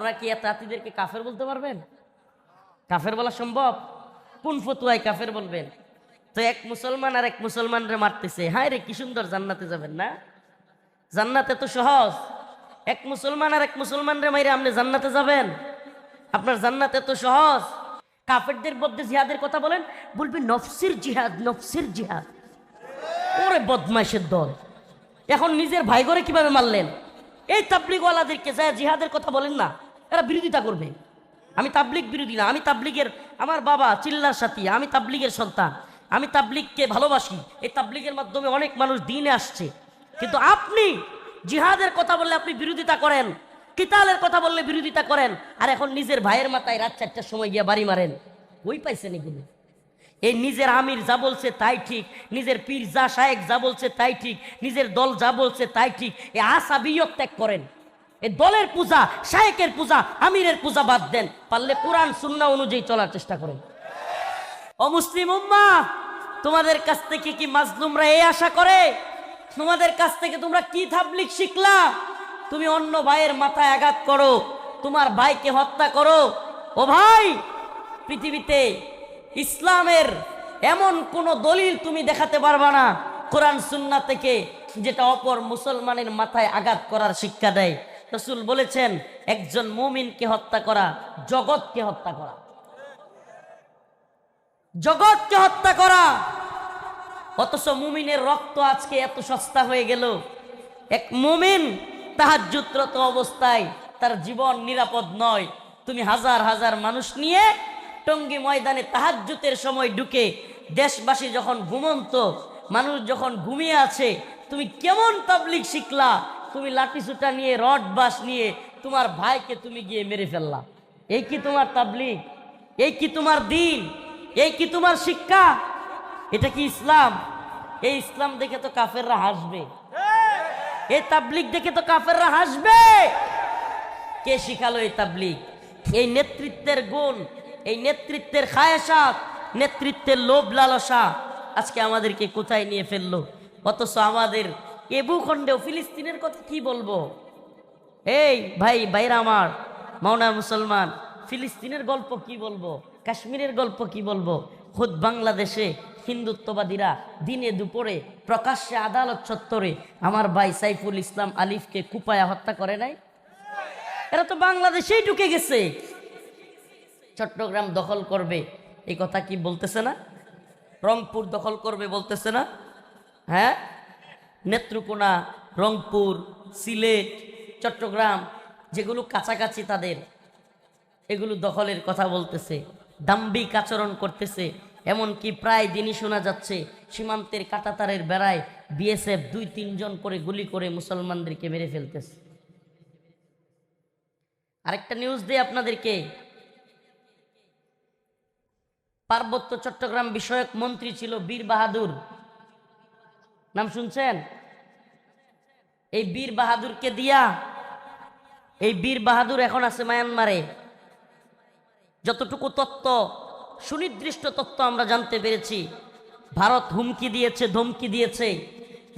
আপনারা কি এত আতিদেরকে কাফের বলতে পারবেন? কাফের বলা সম্ভব? কোন ফতুয়ায় কাফের বলবেন? তো এক মুসলমান আর এক মুসলমানরে মারতেছে। হায় রে, কি সুন্দর জান্নাতে যাবেন না? জান্নাতে তো সহজ। এক মুসলমান আর এক মুসলমানরে মাইরে আপনি জান্নাতে যাবেন? আপনার জান্নাতে তো সহজ। কাফেরদের মধ্যে জিহাদের কথা বলেন বলবেন নফসির জিহাদ নফসির জিহাদ। ওরে বদমাইশের দল। এখন নিজের ভাই করে কীভাবে মারলেন? এই তাবলিগওয়ালাদেরকে যায় জিহাদের কথা বলেন না। এরা বিরোধিতা করবে। আমি তাবলিগ বিরোধী না, আমি তাবলিগের আমার বাবা চিল্লার সাথী, আমি তাবলিগের সন্তান, আমি তাবলিগকে ভালোবাসি। এই তাবলিগের মাধ্যমে অনেক মানুষ দিনে আসছে। কিন্তু আপনি জিহাদের কথা বললে আপনি বিরোধিতা করেন, কিতালের কথা বললে বিরোধিতা করেন, আর এখন নিজের ভাইয়ের মাথায় রাত চারটার সময় গিয়ে বাড়ি মারেন। ওই পাইছেন এগুলো? এই নিজের আমির যা বলছে তাই ঠিক, নিজের পীর যা শায়েক যা বলছে তাই ঠিক, নিজের দল যা বলছে তাই ঠিক এ আসাবিয়ত ত্যাগ করেন। এ দলের পূজা, শায়েকের পূজা, আমিরের পূজা বাদ দেন। পারলে কোরআন সুন্না অনুযায়ী চলার চেষ্টা করেন। ও মুসলিম উম্মা, তোমাদের কাছ থেকে কি মাজলুমরা এই আশা করে? তোমাদের কাছ থেকে তোমরা কি থাবলিক শিখলা? তুমি অন্য ভাইয়ের মাথায় আঘাত করো, তোমার ভাইকে হত্যা করো। ও ভাই, পৃথিবীতে ইসলামের এমন কোন দলিল তুমি দেখাতে পারবা না। কোরআন সুন্না থেকে যেটা অপর মুসলমানের মাথায় আঘাত করার শিক্ষা দেয়। রসুল বলেছেন, একজন মুমিনকে হত্যা করা, জগৎকে হত্যা করা। জগৎকে হত্যা করা। অথচ মুমিনের রক্ত আজকে এত সস্তা হয়ে গেল। এক মুমিন তাহাজ্জুত্রত অবস্থায় তার জীবন নিরাপদ নয়। তুমি হাজার হাজার মানুষ নিয়ে টঙ্গী ময়দানে তাহাজ্জুতের সময় ঢুকে দেশবাসী যখন ঘুমন্ত, মানুষ যখন ঘুমিয়ে আছে, তুমি কেমন তাবলিক শিখলা? তুমি লাঠি সুটা নিয়ে রড বাস নিয়ে তোমার ভাইকে তুমি গিয়ে মেরে ফেললা। এই কি তোমার তাবলিক এই কি তোমার দিন? এই কি তোমার শিক্ষা? এটা কি ইসলাম? এই ইসলাম দেখে তো কাফেররা হাসবে। এই! তাবলিক দেখে তো কাফেররা হাসবে। কে শিখালো এই তাবলিক এই নেতৃত্বের গুণ এই নেতৃত্বের খায়াসাত নেতৃত্বের লোভ লালসা আজকে আমাদেরকে কোথায় নিয়ে ফেলল? অথচ আমাদের এ ভূখণ্ডেও ফিলিস্তিনের কথা কি বলব? এই ভাই, ভাইরা আমার, মাওনা মুসলমান, ফিলিস্তিনের গল্প কি বলব? কাশ্মীরের গল্প কি বলব? খুদ বাংলাদেশে হিন্দুত্ববাদীরা দিনে দুপুরে প্রকাশ্যে আদালত চত্বরে আমার ভাই সাইফুল ইসলাম আলিফকে কুপায়া হত্যা করে নাই? এরা তো বাংলাদেশেই ঢুকে গেছে। চট্টগ্রাম দখল করবে এই কথা কি বলতেছে না? রংপুর দখল করবে বলতেছে না? হ্যাঁ? নেত্রকোনা, রংপুর, সিলেট, চট্টগ্রাম, যেগুলো কাছাকাছি তাদের, এগুলো দখলের কথা বলতেছে দাম্বিক আচরণ করতেছে, এমনকি প্রায় দিনই শোনা যাচ্ছে, সীমান্তের কাটাতারের বেড়ায় বিএসএফ দুই, তিনজন করে গুলি করে মুসলমানদেরকে মেরে ফেলতেছে। আরেকটা নিউজ দিই আপনাদেরকে। পার্বত্য চট্টগ্রাম বিষয়ক মন্ত্রী ছিল বীর বাহাদুর। নাম শুনছেন? এই বীর বাহাদুরকে দিয়া, এই বীর বাহাদুর এখন আছে মায়ানমারে। যতটুকু তত্ত্ব, সুনির্দিষ্ট তত্ত্ব আমরা জানতে পেরেছি, ভারত হুমকি দিয়েছে, ধমকি দিয়েছে,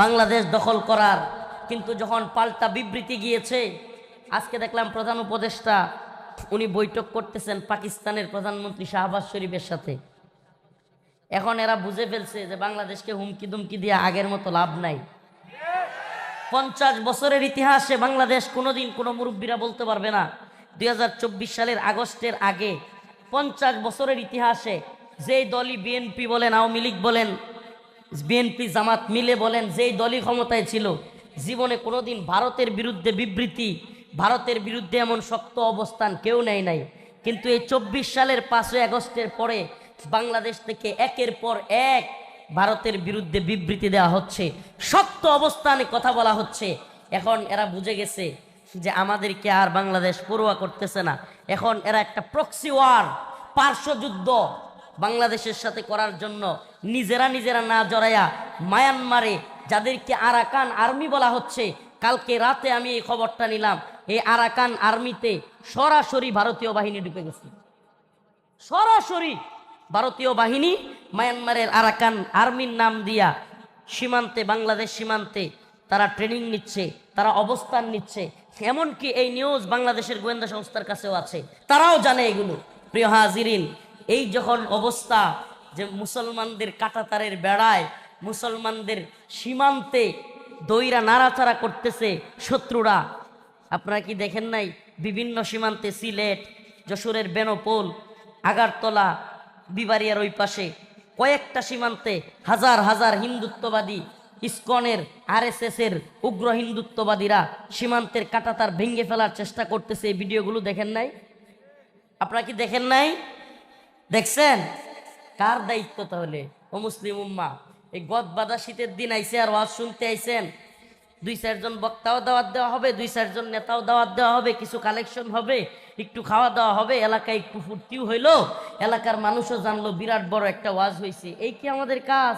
বাংলাদেশ দখল করার। কিন্তু যখন পাল্টা বিবৃতি গিয়েছে, আজকে দেখলাম প্রধান উপদেষ্টা, উনি বৈঠক করতেছেন পাকিস্তানের প্রধানমন্ত্রী শাহবাজ শরীফের সাথে। এখন এরা বুঝে ফেলছে যে বাংলাদেশকে হুমকি দুমকি দিয়ে আগের মতো লাভ নাই। পঞ্চাশ বছরের ইতিহাসে বাংলাদেশ কোনোদিন কোনো মুরব্বীরা বলতে পারবে না দু হাজার চব্বিশ সালের আগস্টের আগে পঞ্চাশ বছরের ইতিহাসে যেই দলই বিএনপি বলেন, আওয়ামী লীগ বলেন বিএনপি জামাত মিলে বলেন, যেই দলই ক্ষমতায় ছিল, জীবনে কোনোদিন ভারতের বিরুদ্ধে বিবৃতি, ভারতের বিরুদ্ধে এমন শক্ত অবস্থান কেউ নেয় নাই। কিন্তু এই চব্বিশ সালের পাঁচই আগস্টের পরে বাংলাদেশ থেকে একের পর এক ভারতের বিরুদ্ধে বিবৃতি দেওয়া হচ্ছে। শক্ত অবস্থানে কথা বলা হচ্ছে। এখন এরা বুঝে গেছে যে আমাদেরকে আর বাংলাদেশ পড়ুয়া করতেছে না। এখন এরা একটা প্রক্সি ওয়ার পার্শ্বযুদ্ধ বাংলাদেশের সাথে করার জন্য নিজেরা নিজেরা না জড়াইয়া মায়ানমারে যাদেরকে আরাকান আর্মি বলা হচ্ছে, কালকে রাতে আমি এই খবরটা নিলাম, এই আরাকান আর্মিতে সরাসরি ভারতীয় বাহিনী ঢুকে গেছে। সরাসরি ভারতীয় বাহিনী মায়ানমারের আরাকান আর্মির নাম দিয়া সীমান্তে, বাংলাদেশ সীমান্তে তারা ট্রেনিং নিচ্ছে, তারা অবস্থান নিচ্ছে। এমনকি এই নিউজ বাংলাদেশের গোয়েন্দা সংস্থার কাছেও আছে। তারাও জানে এগুলো। প্রিয় হাজিরিন, এই যখন অবস্থা যে মুসলমানদের কাটাতারের বেড়ায়, মুসলমানদের সীমান্তে দইরা নাড়াচাড়া করতেছে শত্রুরা, আপনারা কি দেখেন নাই? বিভিন্ন সীমান্তে সিলেট, যশোরের বেনপোল, আগারতলা বিবারিয়ার ওই পাশে, কয়েকটা সীমান্তে হাজার হাজার হিন্দুত্ববাদী ইসকনের এর উগ্র হিন্দুত্ববাদীরা সীমান্তের কাটাতার ভেঙে ফেলার চেষ্টা করতেছে। এই ভিডিওগুলো দেখেন নাই? আপনারা কি দেখেন নাই? দেখছেন? কার দায়িত্ব তাহলে? ও মুসলিম উম্মা, এই গদ বাদা শীতের দিন আইসে আর ওয়াজ শুনতে আইছেন? দুই চারজন বক্তাও দাওয়াত দেওয়া হবে, দুই চারজন নেতাও দাওয়াত দেওয়া হবে, কিছু কালেকশন হবে, একটু খাওয়া দাওয়া হবে, এলাকায় একটু ফুর্তিও হইল, এলাকার মানুষও জানলো বিরাট বড় একটা ওয়াজ হয়েছে এই কি আমাদের কাজ?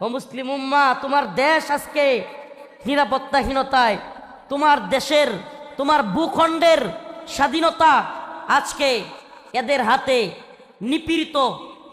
ও মুসলিম উম্মা, তোমার দেশ আজকে নিরাপত্তাহীনতায়, তোমার দেশের, তোমার ভূখণ্ডের স্বাধীনতা আজকে এদের হাতে নিপীড়িত,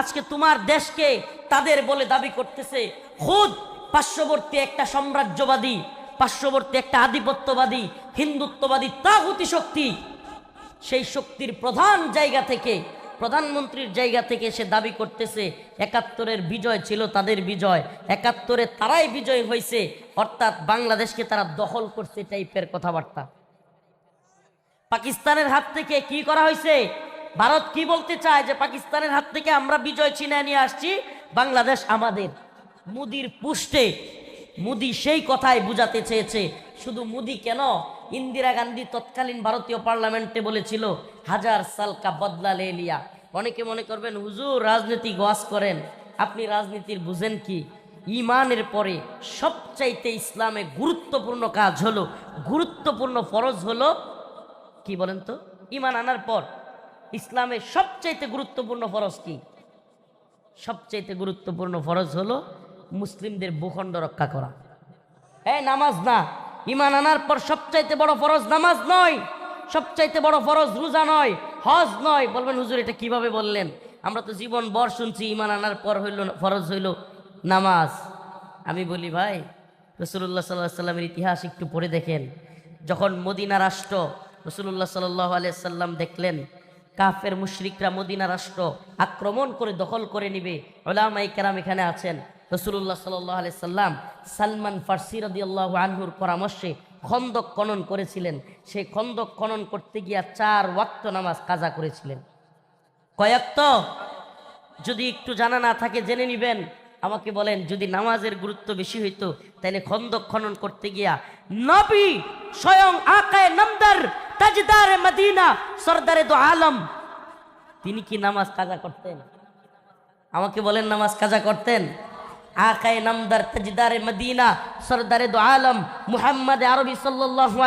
আজকে তোমার দেশকে তাদের বলে দাবি করতেছে। খুদ! পার্শ্ববর্তী একটা সাম্রাজ্যবাদী, পার্শ্ববর্তী একটা আধিপত্যবাদী, হিন্দুত্ববাদী তাগুতি শক্তি, সেই শক্তির প্রধান জায়গা থেকে, প্রধানমন্ত্রীর জায়গা থেকে সে দাবি করতেছে, একাত্তরের বিজয় ছিল তাদের বিজয়, একাত্তরে তারাই বিজয় হয়েছে অর্থাৎ বাংলাদেশকে তারা দখল করছে টাইপের কথাবার্তা। পাকিস্তানের হাত থেকে কি করা হয়েছে ভারত কি বলতে চায় যে, পাকিস্তানের হাত থেকে আমরা বিজয় ছিনিয়ে নিয়ে আসছি, বাংলাদেশ আমাদের মুদির পুষ্টে, মুদি সেই কথাই বুঝাতে চেয়েছে। শুধু মুদি কেন? ইন্দিরা গান্ধী তৎকালীন ভারতীয় পার্লামেন্টে বলেছিল, হাজার সালকা বদলা লে লিয়া। অনেকে মনে করবেন, হুজুর, রাজনীতি গোয়াস করেন। আপনি রাজনীতির বুঝেন কি? ইমানের পরে সবচাইতে ইসলামে গুরুত্বপূর্ণ কাজ হলো, গুরুত্বপূর্ণ ফরজ হলো, কি বলেন তো? ইমান আনার পর। ইসলামের সবচাইতে গুরুত্বপূর্ণ ফরজ কি? সবচাইতে গুরুত্বপূর্ণ ফরজ হলো মুসলিমদের ভূখণ্ড রক্ষা করা। এই নামাজ না। ইমান আনার পর সবচাইতে বড় ফরজ নামাজ নয়। সবচাইতে বড় ফরজ রোজা নয়, হজ নয়। বলবেন, হুজুর, এটা কীভাবে বললেন? আমরা তো জীবন বর শুনছি ইমান আনার পর হইল, ফরজ হইল নামাজ। আমি বলি, ভাই রসুল্লাহ সাল্লাহ সাল্লামের ইতিহাস একটু পড়ে দেখেন। যখন মদিনা রাষ্ট্র রসুল্লাহ সাল্লাহ আলিয়া সাল্লাম দেখলেন, কাফের মুশরিকরা মদিনা রাষ্ট্র আক্রমণ করে দখল করে নিবে। ওলামাই কেরাম এখানে আছেন। রসুল্লাহ সাল্লাহ আলি সাল্লাম সালমান ফার্সি রদিয়াল্লাহ আনহুর পরামর্শে খন্দক খনন করেছিলেন। সেই খন্দক খনন করতে গিয়া চার ওয়াক্ত নামাজ কাজা করেছিলেন। কয়েকত যদি একটু জানা না থাকে জেনে নিবেন। আমাকে বলেন, যদি নামাজের গুরুত্ব বেশি হইতো তাহলে খন্দক খনন করতে গিয়া নবী স্বয়ং আকায় নামদার তাজদারে মদিনা সরদারে দো আলম, তিনি কি নামাজ কাজা করতেন? আমাকে বলেন নামাজ কাজা করতেন? আকায় নামদার তাজদারে মদিনা, সরদারে দো আলম, মুহাম্মদ আরবি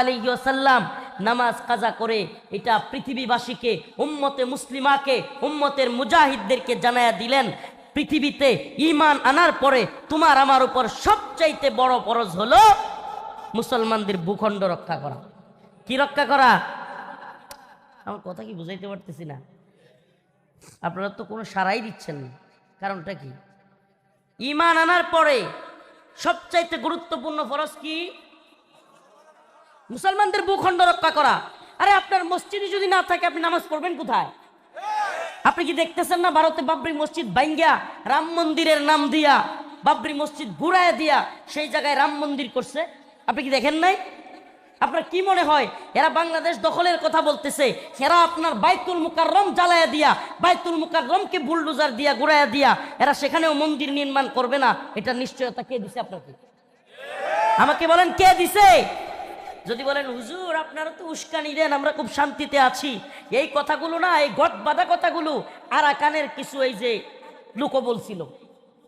আলাইহি ওয়াসাল্লাম, নামাজ কাজা করে এটা পৃথিবীবাসীকে, উম্মতে মুসলিমাকে, উম্মতের মুজাহিদদেরকে জানায়া দিলেন, পৃথিবীতে ইমান আনার পরে তোমার আমার উপর সবচাইতে বড় ফরজ হলো মুসলমানদের ভূখণ্ড রক্ষা করা। কি রক্ষা করা? আমার কথা কি বুঝাইতে পারতেছি না। আপনারা তো কোনো সারাই দিচ্ছেন না। কারণটা কি? ইমান আনার পরে সবচাইতে গুরুত্বপূর্ণ ফরজ কি? মুসলমানদের ভূখণ্ড রক্ষা করা। আরে আপনার মসজিদে যদি না থাকে, আপনি নামাজ পড়বেন কোথায়? আপনি কি দেখতেছেন না ভারতে বাবরি মসজিদ বাইঙ্গা রাম মন্দিরের নাম দিয়া, বাবরি মসজিদ ঘুরায় দিয়া সেই জায়গায় রাম মন্দির করছে? আপনি কি দেখেন নাই? আপনার কি মনে হয়? এরা বাংলাদেশ দখলের কথা বলতেছে। এরা আপনার বাইতুল মুকাররম জ্বালায়া দিয়া, বাইতুল মুকাররমকে বুলডোজার দিয়া ঘুরাইয়া দিয়া, এরা সেখানেও মন্দির নির্মাণ করবে না। এটা নিশ্চয়তা কে দিছে আপনাকে? আমাকে বলেন কে দিছে? যদি বলেন, হুজুর, আপনারা তো উস্কানি দেন, আমরা খুব শান্তিতে আছি। এই কথাগুলো না, এই গট বাঁধা কথাগুলো আর কানের কিছু এই যে লুকো বলছিল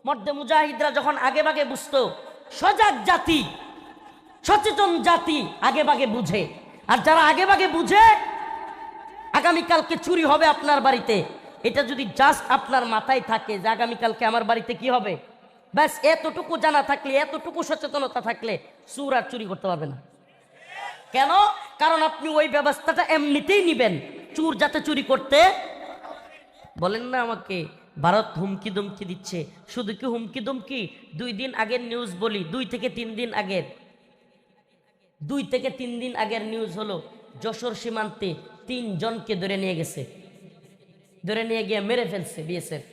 মর্দে মুজাহিদরা যখন আগে বাগে বুঝতো, সজাগ জাতি সচেতন জাতি আগে বাগে বুঝে। আর যারা আগে বাগে বুঝে, আগামীকালকে চুরি হবে আপনার বাড়িতে। এটা যদি জাস্ট আপনার মাথায় থাকে যে আগামীকালকে আমার বাড়িতে কি হবে? ব্যাস, এতটুকু জানা থাকলে, এতটুকু সচেতনতা থাকলে চুর আর চুরি করতে পারবে না। কেন? কারণ আপনি ওই ব্যবস্থাটা এমনিতেই নিবেন। চুর যাতে চুরি করতে বলেন না আমাকে, ভারত হুমকি দুমকি দিচ্ছে। শুধু কি হুমকি দুমকি? দুই দিন আগের নিউজ বলি, দুই থেকে তিন দিন আগের। দুই থেকে তিন দিন আগের নিউজ হলো, যশোর সীমান্তে তিনজনকে ধরে নিয়ে গেছে। ধরে নিয়ে গিয়ে মেরে ফেলছে বিএসএফ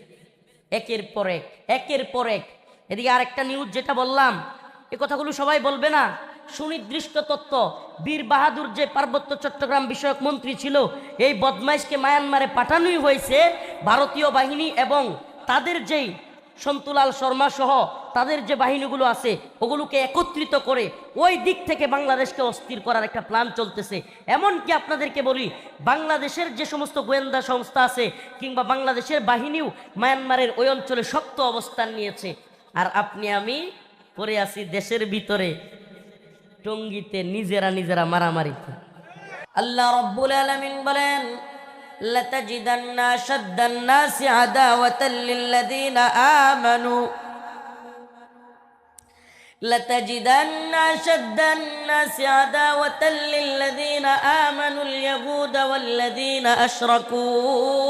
একের পর এক, একের পর এক। এদিকে আরেকটা নিউজ যেটা বললাম, এ কথাগুলো সবাই বলবে না। সুনির্দিষ্ট তত্ত্ব বীর বাহাদুর যে পার্বত্য চট্টগ্রাম বিষয়ক মন্ত্রী ছিল, এই বদমাইশকে মায়ানমারে পাঠানোই হয়েছে ভারতীয় বাহিনী এবং তাদের যেই সন্তুলাল শর্মা সহ তাদের যে বাহিনীগুলো আছে, ওগুলোকে একত্রিত করে ওই দিক থেকে বাংলাদেশকে অস্থির করার একটা প্ল্যান চলতেছে। এমনকি আপনাদেরকে বলি, বাংলাদেশের যে সমস্ত গোয়েন্দা সংস্থা আছে কিংবা বাংলাদেশের বাহিনীও মায়ানমারের ওই অঞ্চলে শক্ত অবস্থান নিয়েছে। আর আপনি, আমি পড়ে আছি দেশের ভিতরে, টঙ্গিতে নিজেরা নিজেরা মারামারিতে। আল্লাহ রব্বুল আলামিন বলেন لتجدن أشد الناس عداوة للذين آمنوا لتجدن أشد الناس عداوة للذين آمنوا اليهود والذين أشركوا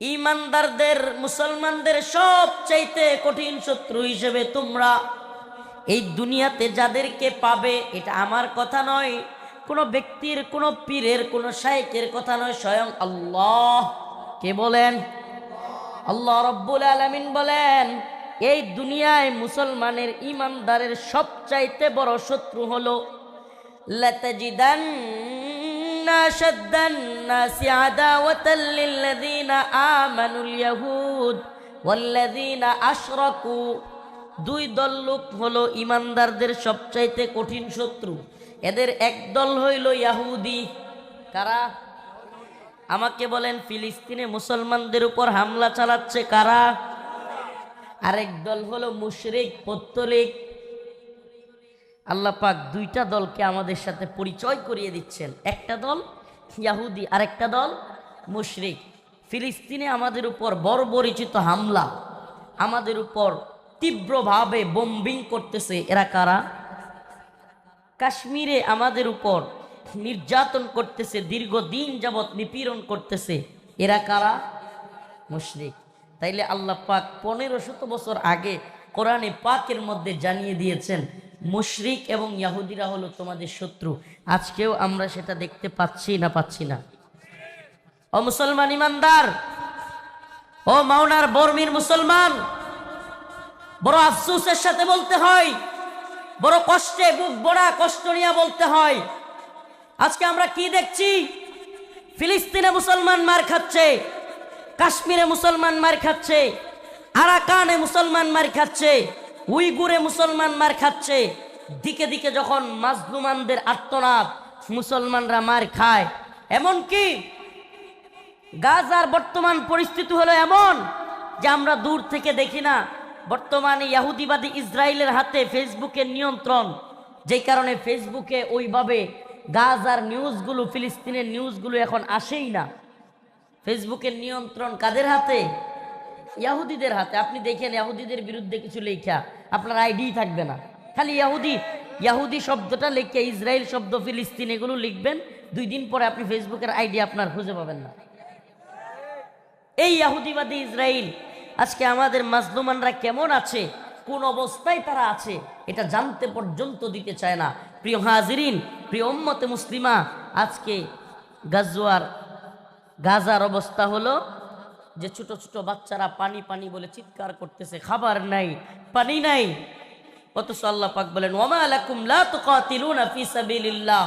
ইমানদারদের মুসলমানদের সব চাইতে কঠিন শত্রু হিসেবে তোমরা এই দুনিয়াতে যাদেরকে পাবে এটা আমার কথা নয় কোনো ব্যক্তির কোনো পীরের কোনো শাইকের কথা নয় স্বয়ং আল্লাহ কে বলেন আল্লাহ রব্বুল আলমিন বলেন এই দুনিয়ায় মুসলমানের ইমানদারের সবচাইতে বড় শত্রু হলো لتجدن أشد الناس عداوة للذين آمنوا اليهود والذين أشركوا দুই দল লোক হলো ইমানদারদের সবচাইতে কঠিন শত্রু এদের একদল হইল ইয়াহুদি। কারা? আমাকে বলেন, ফিলিস্তিনে মুসলমানদের উপর হামলা চালাচ্ছে কারা? আরেক দল হলো মুশরিক, পত্তলিক। আল্লাহ পাক দুইটা দলকে আমাদের সাথে পরিচয় করিয়ে দিচ্ছেন। একটা দল ইয়াহুদি, আরেকটা দল মুশরিক। ফিলিস্তিনে আমাদের উপর বর্বরিচিত হামলা, আমাদের উপর তীব্রভাবে বোম্বিং করতেছে। এরা কারা? কাশ্মীরে আমাদের উপর নির্যাতন করতেছে, দীর্ঘদিন যাবৎ নিপীড়ন করতেছে। এরা কারা? মুশরিক। তাইলে আল্লাহ পাক পনেরো শত বছর আগে কোরআনে পাকের মধ্যে জানিয়ে দিয়েছেন, মুশরিক এবং ইয়াহুদিরা হলো তোমাদের শত্রু। আজকেও আমরা সেটা দেখতে পাচ্ছি না পাচ্ছি না। ও মুসলমান ইমানদার, ও মাওনার বর্মির মুসলমান, বড় আফসোসের সাথে বলতে হয় বড় কষ্টে, বুক বড়া কষ্ট নিয়ে বলতে হয়। আজকে আমরা কি দেখছি? ফিলিস্তিনে মুসলমান মার খাচ্ছে, কাশ্মীরে মুসলমান মার খাচ্ছে, আরাকানে মুসলমান মার খাচ্ছে, উইগুরে মুসলমান মার খাচ্ছে। দিকে দিকে যখন মাজলুমানদের আত্মনাদ মুসলমানরা মার খায়, এমন কি? গাজার বর্তমান পরিস্থিতি হলো এমন যে আমরা দূর থেকে দেখি না বর্তমানে ইয়াহুদিবাদী ইসরায়েলের হাতে ফেসবুকের নিয়ন্ত্রণ, যেই কারণে ফেসবুকে ওইভাবে গাজার নিউজগুলো, ফিলিস্তিনের নিউজগুলো এখন আসেই না। ফেসবুকের নিয়ন্ত্রণ কাদের হাতে? ইয়াহুদিদের হাতে। আপনি দেখেন ইয়াহুদিদের বিরুদ্ধে কিছু লেখা, আপনার আইডি থাকবে না। খালি ইয়াহুদি ইয়াহুদি শব্দটা লেখা ইসরায়েল শব্দ, ফিলিস্তিন এগুলো লিখবেন, দুই দিন পরে আপনি ফেসবুকের আইডি আপনার খুঁজে পাবেন না। এই ইয়াহুদিবাদী ইসরায়েল আজকে আমাদের মাজলুমানরা কেমন আছে? কোন অবস্থায় তারা আছে? এটা জানতে পর্যন্ত দিতে চায় না। প্রিয় হাজিরিন, প্রিয় উম্মতে মুসলিমা, আজকে গাজওয়ার, গাজার অবস্থা হলো যে ছোট ছোট বাচ্চারা পানি পানি বলে চিৎকার করতেছে, খাবার নাই, পানি নাই। অথচ আল্লাহ পাক বলেন, ওমা লাকুম লা তুকাতিলুনা ফি সাবিলিল্লাহ,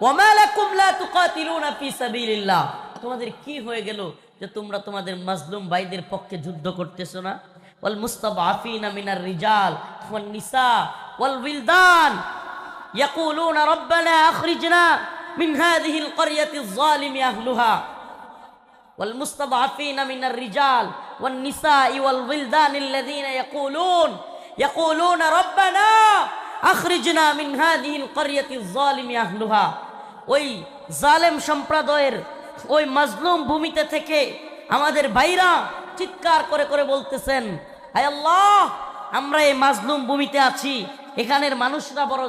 ওমা লাকুম লা তুকাতিলুনা ফি সাবিলিল্লাহ। তোমাদের কি হয়ে গেল যে তোমরা তোমাদের মাজলুম ভাইদের পক্ষে যুদ্ধ করতেছো না ওয়াল মুস্তাবআফিনা মিনার রিজাল ওয়ান নিসা ওয়াল উইলদান ইয়াকুলুনা রব্বানা আখরিজনা মিন হাযিহিল ক্বরিয়াতিজ যালিমি আহলুহা والمستضعفين من الرجال والنساء والولدان الذين يقولون يقولون ربنا أخرجنا من هذه القرية الظالم أهلها ওই জালেম সম্প্রদায়ের ওই মাজলুম ভূমিতে থেকে আমাদের ভাইরা চিৎকার করে করে বলতেছেন, হায় আল্লাহ, আমরা এই মাজলুম ভূমিতে আছি, এখানের মানুষরা বড়